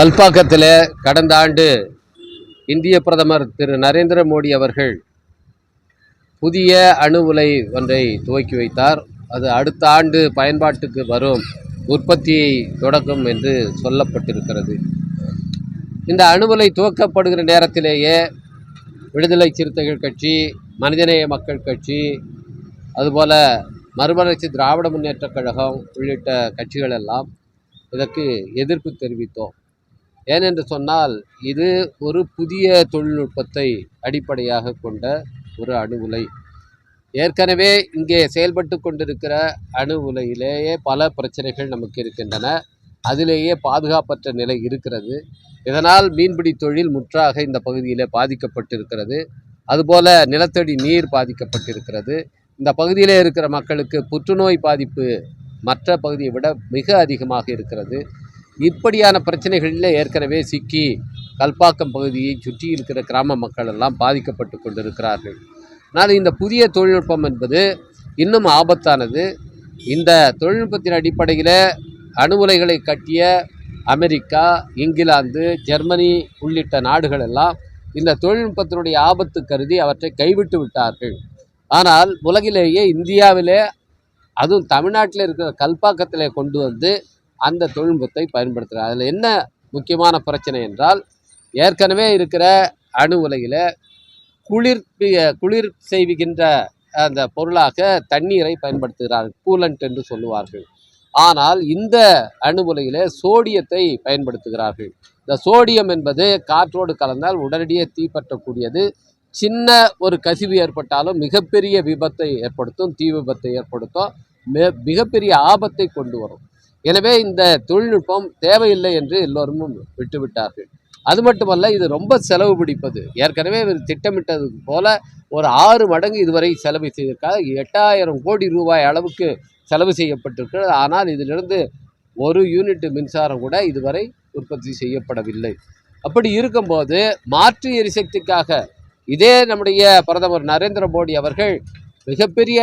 கல்பாக்கத்தில் கடந்த ஆண்டு இந்திய பிரதமர் திரு நரேந்திர மோடி அவர்கள் புதிய அணு உலை ஒன்றை துவக்கி வைத்தார். அது அடுத்த ஆண்டு பயன்பாட்டுக்கு வரும் உற்பத்தியை தொடக்கும் என்று சொல்லப்பட்டிருக்கிறது. இந்த அணு உலை துவக்கப்படுகிற நேரத்திலேயே விடுதலை சிறுத்தைகள் கட்சி மனிதநேய மக்கள் கட்சி அதுபோல மறுமலர்ச்சி திராவிட முன்னேற்றக் கழகம் உள்ளிட்ட கட்சிகள் எல்லாம் இதற்கு எதிர்ப்பு தெரிவித்தோம். ஏனென்று சொன்னால் இது ஒரு புதிய தொழில்நுட்பத்தை அடிப்படையாக கொண்ட ஒரு அணு உலை. ஏற்கனவே இங்கே செயல்பட்டு கொண்டிருக்கிற அணு உலையிலேயே பல பிரச்சனைகள் நமக்கு இருக்கின்றன. அதிலேயே பாதுகாப்பற்ற நிலை இருக்கிறது. இதனால் மீன்பிடி தொழில் முற்றாக இந்த பகுதியில் பாதிக்கப்பட்டிருக்கிறது. அதுபோல நிலத்தடி நீர் பாதிக்கப்பட்டிருக்கிறது. இந்த பகுதியில் இருக்கிற மக்களுக்கு புற்றுநோய் பாதிப்பு மற்ற பகுதியை விட மிக அதிகமாக இருக்கிறது. இப்படியான பிரச்சனைகளில் ஏற்கனவே சிக்கி கல்பாக்கம் பகுதியை சுற்றி இருக்கிற கிராம மக்கள் எல்லாம் பாதிக்கப்பட்டு கொண்டிருக்கிறார்கள். ஆனால் இந்த புதிய தொழில்நுட்பம் என்பது இன்னும் ஆபத்தானது. இந்த தொழில்நுட்பத்தின் அடிப்படையில் அணு உலைகளை கட்டிய அமெரிக்கா இங்கிலாந்து ஜெர்மனி உள்ளிட்ட நாடுகள் எல்லாம் இந்த தொழில்நுட்பத்தினுடைய ஆபத்து கருதி அவற்றை கைவிட்டு விட்டார்கள். ஆனால் உலகிலேயே இந்தியாவிலே அதுவும் தமிழ்நாட்டில் இருக்கிற கல்பாக்கத்தில் கொண்டு வந்து அந்த தொழில்நுட்பத்தை பயன்படுத்துகிறார் அதில் என்ன முக்கியமான பிரச்சனை என்றால் ஏற்கனவே இருக்கிற அணு உலையில் குளிர் குளிர் செய்விக்கின்ற அந்த பொருளாக தண்ணீரை பயன்படுத்துகிறார்கள் கூலண்ட் என்று சொல்லுவார்கள். ஆனால் இந்த அணு உலையில் சோடியத்தை பயன்படுத்துகிறார்கள். இந்த சோடியம் என்பது காற்றோடு கலந்தால் உடனடியே தீப்பற்றக்கூடியது சின்ன ஒரு கசிவு ஏற்பட்டாலும் மிகப்பெரிய விபத்தை ஏற்படுத்தும் தீ விபத்தை ஏற்படுத்தும் மிக மிகப்பெரிய ஆபத்தை கொண்டு வரும். எனவே இந்த தொழில்நுட்பம் தேவையில்லை என்று எல்லோரும் விட்டுவிட்டார்கள். அது மட்டுமல்ல இது ரொம்ப செலவு பிடிப்பது. ஏற்கனவே இவர் திட்டமிட்டது போல ஒரு ஆறு மடங்கு இதுவரை செலவு செய்திருக்காங்க எட்டாயிரம் கோடி ரூபாய் அளவுக்கு செலவு செய்யப்பட்டிருக்கிறது. ஆனால் இதிலிருந்து ஒரு யூனிட் மின்சாரம் கூட இதுவரை உற்பத்தி செய்யப்படவில்லை. அப்படி இருக்கும்போது மாற்று எரிசக்திக்காக இதே நம்முடைய பிரதமர் நரேந்திர மோடி அவர்கள் மிகப்பெரிய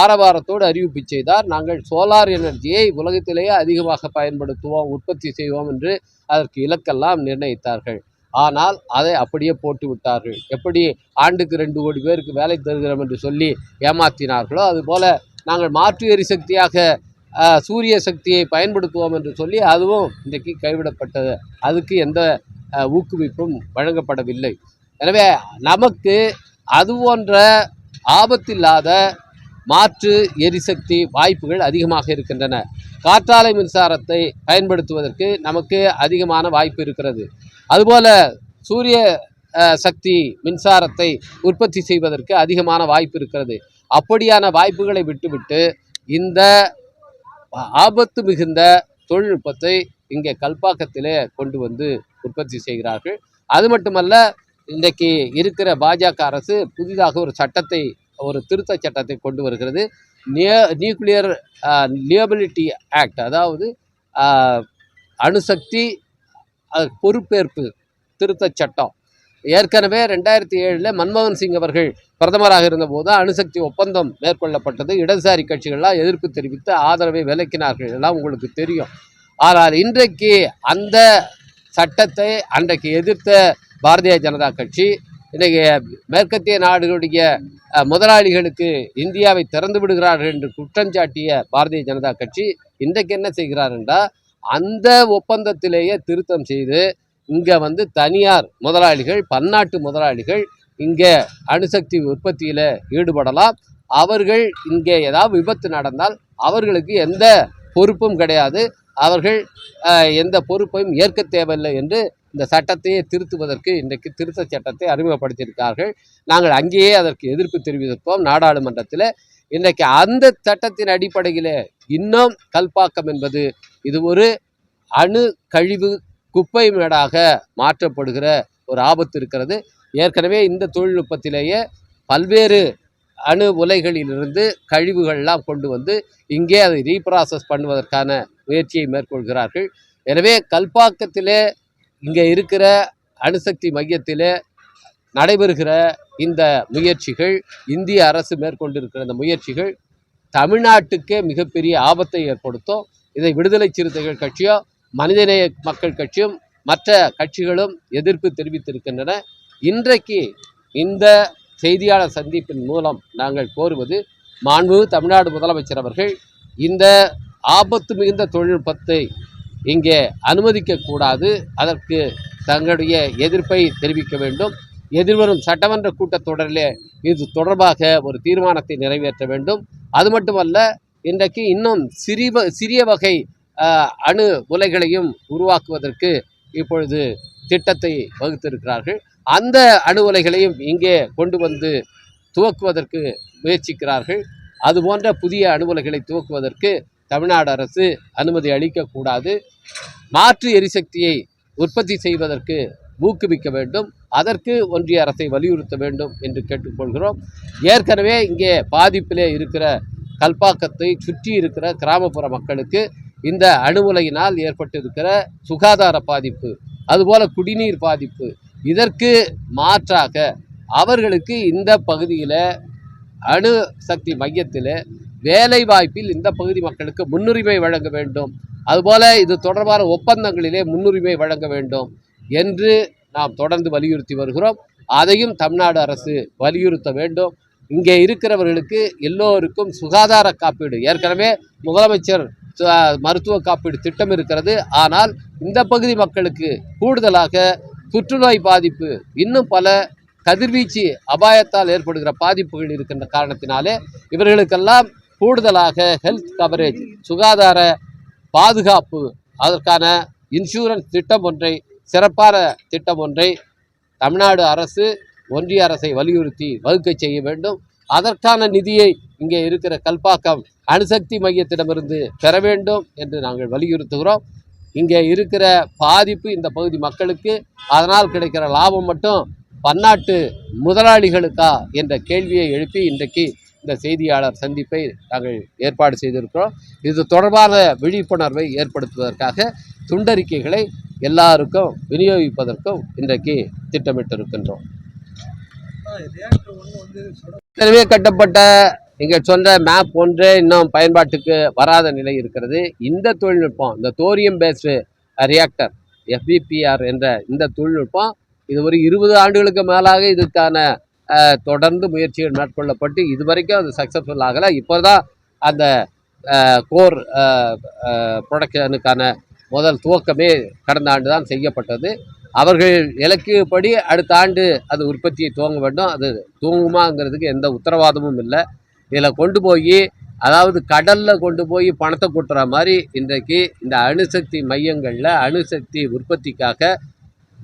ஆரவாரத்தோடு அறிவிப்பு செய்தார். நாங்கள் சோலார் எனர்ஜியை உலகத்திலேயே அதிகமாக பயன்படுத்துவோம் உற்பத்தி செய்வோம் என்று அதற்கு இலக்கெல்லாம் நிர்ணயித்தார்கள். ஆனால் அதை அப்படியே போட்டு விட்டார்கள். எப்படி ஆண்டுக்கு ரெண்டு கோடி பேருக்கு வேலை தருகிறோம் என்று சொல்லி ஏமாற்றினார்களோ அதுபோல நாங்கள் மாற்று எரிசக்தியாக சூரிய சக்தியை பயன்படுத்துவோம் என்று சொல்லி அதுவும் இன்றைக்கு கைவிடப்பட்டது. அதுக்கு எந்த ஊக்குவிப்பும் வழங்கப்படவில்லை. எனவே நமக்கு அது போன்ற ஆபத்தில்லாத மாற்று எரிசக்தி வாய்ப்புகள் அதிகமாக இருக்கின்றன. காற்றாலை மின்சாரத்தை பயன்படுத்துவதற்கு நமக்கு அதிகமான வாய்ப்பு இருக்கிறது. அதுபோல சூரிய சக்தி மின்சாரத்தை உற்பத்தி செய்வதற்கு அதிகமான வாய்ப்பு இருக்கிறது. அப்படியான வாய்ப்புகளை விட்டுவிட்டு இந்த ஆபத்து மிகுந்த தொழில்நுட்பத்தை இங்கே கல்பாக்கத்திலே கொண்டு வந்து உற்பத்தி செய்கிறார்கள். அது மட்டுமல்ல இன்றைக்கு இருக்கிற பாஜக அரசு புதிதாக ஒரு சட்டத்தை ஒரு திருத்த சட்டத்தை கொண்டு வருகிறது. நிய நியூக்ளியர் லியபிலிட்டி ஆக்ட் அதாவது அணுசக்தி பொறுப்பேற்பு திருத்தச் சட்டம். ஏற்கனவே ரெண்டாயிரத்தி ஏழில் மன்மோகன் சிங் அவர்கள் பிரதமராக இருந்தபோது அணுசக்தி ஒப்பந்தம் மேற்கொள்ளப்பட்டது. இடதுசாரி கட்சிகள்லாம் எதிர்ப்பு தெரிவித்து ஆதரவை விலக்கினார்கள். எல்லாம் உங்களுக்கு தெரியும். ஆனால் இன்றைக்கு அந்த சட்டத்தை அன்றைக்கு எதிர்த்த பாரதிய ஜனதா கட்சி இன்றைக்கு மேற்கத்திய நாடுகளுடைய முதலாளிகளுக்கு இந்தியாவை திறந்து விடுகிறார்கள் என்று குற்றஞ்சாட்டிய பாரதிய ஜனதா கட்சி இன்றைக்கு என்ன செய்கிறார் என்றால் அந்த ஒப்பந்தத்திலேயே திருத்தம் செய்து இங்கே வந்து தனியார் முதலாளிகள் பன்னாட்டு முதலாளிகள் இங்கே அணுசக்தி உற்பத்தியில் ஈடுபடலாம். அவர்கள் இங்கே ஏதாவது விபத்து நடந்தால் அவர்களுக்கு எந்த பொறுப்பும் கிடையாது. அவர்கள் எந்த பொறுப்பையும் ஏற்க தேவையில்லை என்று இந்த சட்டத்தையே திருத்துவதற்கு இன்றைக்கு திருத்த சட்டத்தை அறிமுகப்படுத்தியிருக்கார்கள். நாங்கள் அங்கேயே அதற்கு எதிர்ப்பு தெரிவித்திருப்போம். நாடாளுமன்றத்தில் இன்றைக்கு அந்த சட்டத்தின் அடிப்படையில் இன்னும் கல்பாக்கம் என்பது இது ஒரு அணு கழிவு குப்பை மேடாக மாற்றப்படுகிற ஒரு ஆபத்து இருக்கிறது. ஏற்கனவே இந்த தொழில்நுட்பத்திலேயே பல்வேறு அணு உலைகளிலிருந்து கழிவுகள்லாம் கொண்டு வந்து இங்கே அதை ரீப்ராசஸ் பண்ணுவதற்கான முயற்சியை மேற்கொள்கிறார்கள். எனவே கல்பாக்கத்திலே இங்கே இருக்கிற அணுசக்தி மையத்தில் நடைபெறுகிற இந்த முயற்சிகள் இந்திய அரசு மேற்கொண்டிருக்கிற இந்த முயற்சிகள் தமிழ்நாட்டுக்கே மிகப்பெரிய ஆபத்தை ஏற்படுத்தும். இதை விடுதலை சிறுத்தைகள் கட்சியோ மனிதநேய மக்கள் கட்சியும் மற்ற கட்சிகளும் எதிர்ப்பு தெரிவித்திருக்கின்றன. இன்றைக்கு இந்த செய்தியாளர் சந்திப்பின் மூலம் நாங்கள் கோருவது மாண்பு தமிழ்நாடு முதலமைச்சர் அவர்கள் இந்த ஆபத்து மிகுந்த தொழில்நுட்பத்தை இங்கே அனுமதிக்கக்கூடாது. அதற்கு தங்களுடைய எதிர்ப்பை தெரிவிக்க வேண்டும். எதிர்வரும் சட்டமன்ற கூட்டத்தொடரிலே இது தொடர்பாக ஒரு தீர்மானத்தை நிறைவேற்ற வேண்டும். அது மட்டுமல்ல இன்றைக்கு இன்னும் சிறிய சிறிய வகை அணு உலைகளையும் உருவாக்குவதற்கு இப்பொழுது திட்டத்தை வகுத்திருக்கிறார்கள். அந்த அணு உலைகளையும் இங்கே கொண்டு வந்து துவக்குவதற்கு முயற்சிக்கிறார்கள். அதுபோன்ற புதிய அணு உலைகளை துவக்குவதற்கு தமிழ்நாடு அரசு அனுமதி அளிக்கக்கூடாது. மாற்று எரிசக்தியை உற்பத்தி செய்வதற்கு ஊக்குவிக்க வேண்டும். அதற்கு ஒன்றிய அரசை வலியுறுத்த வேண்டும் என்று கேட்டுக்கொள்கிறோம். ஏற்கனவே இங்கே பாதிப்பிலே இருக்கிற கல்பாக்கத்தை சுற்றி இருக்கிற கிராமப்புற மக்களுக்கு இந்த அணு உலையினால் ஏற்பட்டிருக்கிற சுகாதார பாதிப்பு அதுபோல குடிநீர் பாதிப்பு இதற்கு மாற்றாக அவர்களுக்கு இந்த பகுதியில் அணு சக்தி மையத்தில் வேலை வாய்ப்பில் இந்த பகுதி மக்களுக்கு முன்னுரிமை வழங்க வேண்டும். அதுபோல இது தொடர்பான ஒப்பந்தங்களிலே முன்னுரிமை வழங்க வேண்டும் என்று நாம் தொடர்ந்து வலியுறுத்தி வருகிறோம். அதையும் தமிழ்நாடு அரசு வலியுறுத்த வேண்டும். இங்கே இருக்கிறவர்களுக்கு எல்லோருக்கும் சுகாதார காப்பீடு. ஏற்கனவே முதலமைச்சர் சு- மருத்துவ காப்பீடு திட்டம் இருக்கிறது. ஆனால் இந்த பகுதி மக்களுக்கு கூடுதலாக புற்றுநோய் பாதிப்பு இன்னும் பல கதிர்வீச்சு அபாயத்தால் ஏற்படுகிற பாதிப்புகள் இருக்கின்ற காரணத்தினாலே இவர்களுக்கெல்லாம் கூடுதலாக ஹெல்த் கவரேஜ் சுகாதார பாதுகாப்பு அதற்கான இன்சூரன்ஸ் திட்டம் ஒன்றை சிறப்பான திட்டம் ஒன்றை தமிழ்நாடு அரசு ஒன்றிய அரசை வலியுறுத்தி வகுக்க செய்ய வேண்டும். அதற்கான நிதியை இங்கே இருக்கிற கல்பாக்கம் அணுசக்தி மையத்திடமிருந்து பெற வேண்டும் என்று நாங்கள் வலியுறுத்துகிறோம். இங்கே இருக்கிற பாதிப்பு இந்த பகுதி மக்களுக்கு அதனால் கிடைக்கிற லாபம் மட்டும் பன்னாட்டு முதலாளிகளுக்கா என்ற கேள்வியை எழுப்பி இன்றைக்கு இந்த செய்தியாளர் சந்திப்பை நாங்கள் ஏற்பாடு செய்திருக்கிறோம். இது தொடர்பான விழிப்புணர்வை ஏற்படுத்துவதற்காக துண்டறிக்கைகளை எல்லாருக்கும் விநியோகிப்பதற்கும் இன்றைக்கு திட்டமிட்டிருக்கின்றோம். ஏற்கனவே கட்டப்பட்ட நீங்கள் சொன்ன மேப் ஒன்றே இன்னும் பயன்பாட்டுக்கு வராத நிலை இருக்கிறது. இந்த தொழில்நுட்பம் இந்த தோரியம் பேஸ்டு ரியாக்டர் எஃபிபிஆர் என்ற இந்த தொழில்நுட்பம் இது ஒரு இருபது ஆண்டுகளுக்கு மேலாக இதுக்கான தொடர்ந்து முயற்சிகள் மேற்கொள்ளப்பட்டு இதுவரைக்கும் அது சக்ஸஸ்ஃபுல் ஆகலை. இப்போ தான் அந்த கோர் ப்ரொடக்ஷனுக்கான முதல் துவக்கமே கடந்த ஆண்டு தான் செய்யப்பட்டது. அவர்கள் இலக்கியப்படி அடுத்த ஆண்டு அது உற்பத்தியை துவங்க வேண்டும். அது தூங்குமாங்கிறதுக்கு எந்த உத்தரவாதமும் இல்லை. இதில் கொண்டு போய் அதாவது கடலில் கொண்டு போய் பணத்தை கொட்டுற மாதிரி இன்றைக்கு இந்த அணுசக்தி மையங்களில் அணுசக்தி உற்பத்திக்காக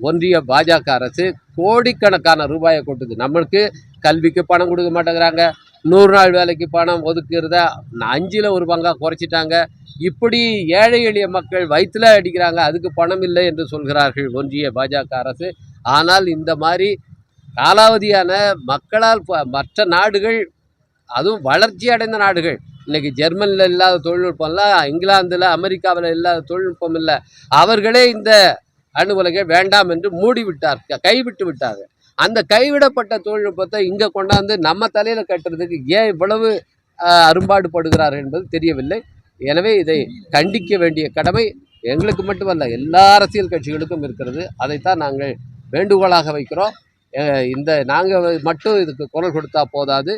ஒன்றிய பாஜக அரசு கோடிக்கணக்கான ரூபாயை கொட்டுது. நம்மளுக்கு கல்விக்கு பணம் கொடுக்க மாட்டேங்கிறாங்க. நூறு நாள் வேலைக்கு பணம் ஒதுக்குறத அஞ்சில் ஒரு பங்காக குறைச்சிட்டாங்க. இப்படி ஏழை எளிய மக்கள் வயிற்றுல அடிக்கிறாங்க. அதுக்கு பணம் இல்லை என்று சொல்கிறார்கள் ஒன்றிய பாஜக அரசு. ஆனால் இந்த மாதிரி காலாவதியான மக்களால் மற்ற நாடுகள் அதுவும் வளர்ச்சி அடைந்த நாடுகள். இன்றைக்கி ஜெர்மனியில் இல்லாத தொழில்நுட்பம்லாம் இங்கிலாந்தில் அமெரிக்காவில் இல்லாத தொழில்நுட்பம் இல்லை. அவர்களே இந்த அணு உலகை வேண்டாம் என்று மூடிவிட்டார். கைவிட்டு விட்டார்கள். அந்த கைவிடப்பட்ட தொழில்நுட்பத்தை இங்கே கொண்டாந்து நம்ம தலையில் கட்டுறதுக்கு ஏன் இவ்வளவு அரும்பாடு படுகிறார் என்பது தெரியவில்லை. எனவே இதை கண்டிக்க வேண்டிய கடமை எங்களுக்கு மட்டுமல்ல எல்லா அரசியல் கட்சிகளுக்கும் இருக்கிறது. அதைத்தான் நாங்கள் வேண்டுகோளாக வைக்கிறோம். இந்த நாங்கள் மட்டும் இதுக்கு குரல் கொடுத்தா போதாது.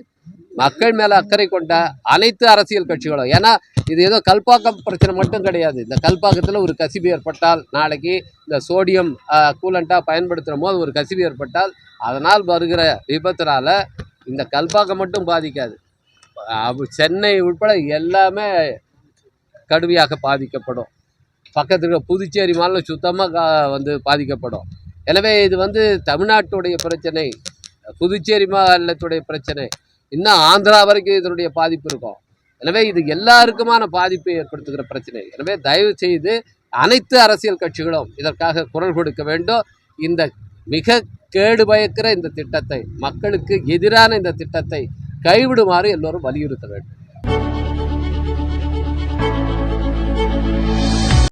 மக்கள் மேலே அக்கறை கொண்ட அனைத்து அரசியல் கட்சிகளும். ஏன்னா இது ஏதோ கல்பாக்கம் பிரச்சனை மட்டும் கிடையாது. இந்த கல்பாக்கத்தில் ஒரு கசிவு ஏற்பட்டால் நாளைக்கு இந்த சோடியம் கூலண்ட்டாக பயன்படுத்துகிற போது ஒரு கசிவு ஏற்பட்டால் அதனால் வருகிற விபத்தினால இந்த கல்பாக்கம் மட்டும் பாதிக்காது. சென்னை உட்பட எல்லாமே கடுமையாக பாதிக்கப்படும். பக்கத்தில் இருக்க புதுச்சேரி மாநிலம் சுத்தமாக வந்து பாதிக்கப்படும். எனவே இது வந்து தமிழ்நாட்டுடைய பிரச்சனை புதுச்சேரி மாநிலத்துடைய பிரச்சனை. இன்னும் ஆந்திரா வரைக்கும் இதனுடைய பாதிப்பு இருக்கும். எனவே இது எல்லாருக்குமான பாதிப்பை ஏற்படுத்துகிற பிரச்சனை. எனவே தயவு செய்து அனைத்து அரசியல் கட்சிகளும் இதற்காக குரல் கொடுக்க வேண்டும். இந்த மிக கேடு பயக்கிற இந்த திட்டத்தை மக்களுக்கு எதிரான இந்த திட்டத்தை கைவிடுமாறு எல்லோரும் வலியுறுத்த வேண்டும்.